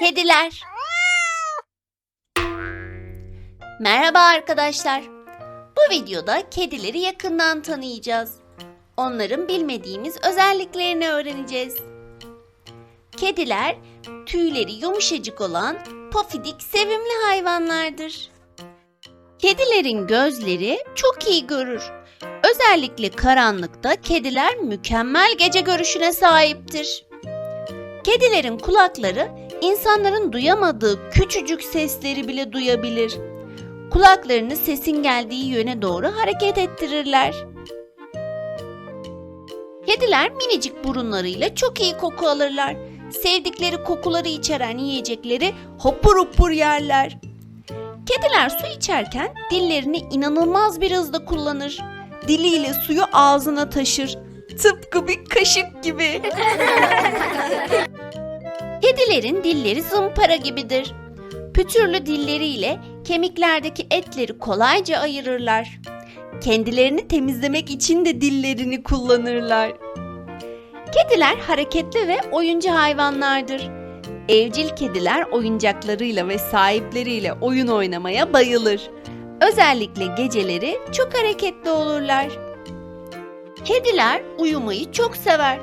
Kediler Merhaba arkadaşlar. Bu videoda kedileri yakından tanıyacağız. Onların bilmediğimiz özelliklerini öğreneceğiz. Kediler tüyleri yumuşacık olan pofidik sevimli hayvanlardır. Kedilerin gözleri çok iyi görür. Özellikle karanlıkta kediler mükemmel gece görüşüne sahiptir. Kedilerin kulakları insanların duyamadığı küçücük sesleri bile duyabilir. Kulaklarını sesin geldiği yöne doğru hareket ettirirler. Kediler minicik burunlarıyla çok iyi koku alırlar. Sevdikleri kokuları içeren yiyecekleri hopur hopur yerler. Kediler su içerken dillerini inanılmaz bir hızda kullanır. Diliyle suyu ağzına taşır. Tıpkı bir kaşık gibi. Kedilerin dilleri zımpara gibidir. Pütürlü dilleriyle kemiklerdeki etleri kolayca ayırırlar. Kendilerini temizlemek için de dillerini kullanırlar. Kediler hareketli ve oyuncu hayvanlardır. Evcil kediler oyuncaklarıyla ve sahipleriyle oyun oynamaya bayılır. Özellikle geceleri çok hareketli olurlar. Kediler uyumayı çok sever.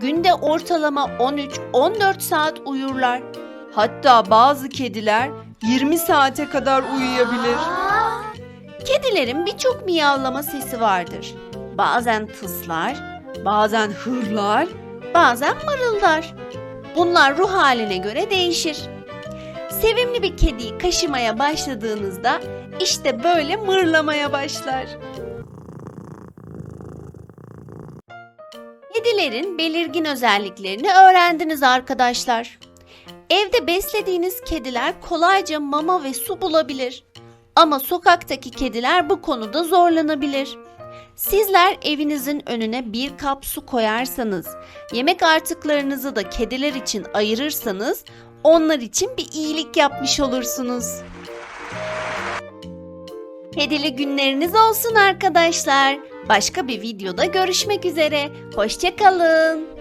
Günde ortalama 13-14 saat uyurlar. Hatta bazı kediler 20 saate kadar uyuyabilir. Kedilerin birçok miyavlama sesi vardır. Bazen tıslar, bazen hırlar, bazen mırıldar. Bunlar ruh haline göre değişir. Sevimli bir kediyi kaşımaya başladığınızda işte böyle mırlamaya başlar. Kedilerin belirgin özelliklerini öğrendiniz arkadaşlar. Evde beslediğiniz kediler kolayca mama ve su bulabilir. Ama sokaktaki kediler bu konuda zorlanabilir. Sizler evinizin önüne bir kap su koyarsanız, yemek artıklarınızı da kediler için ayırırsanız onlar için bir iyilik yapmış olursunuz. Kedili günleriniz olsun arkadaşlar. Başka bir videoda görüşmek üzere. Hoşçakalın.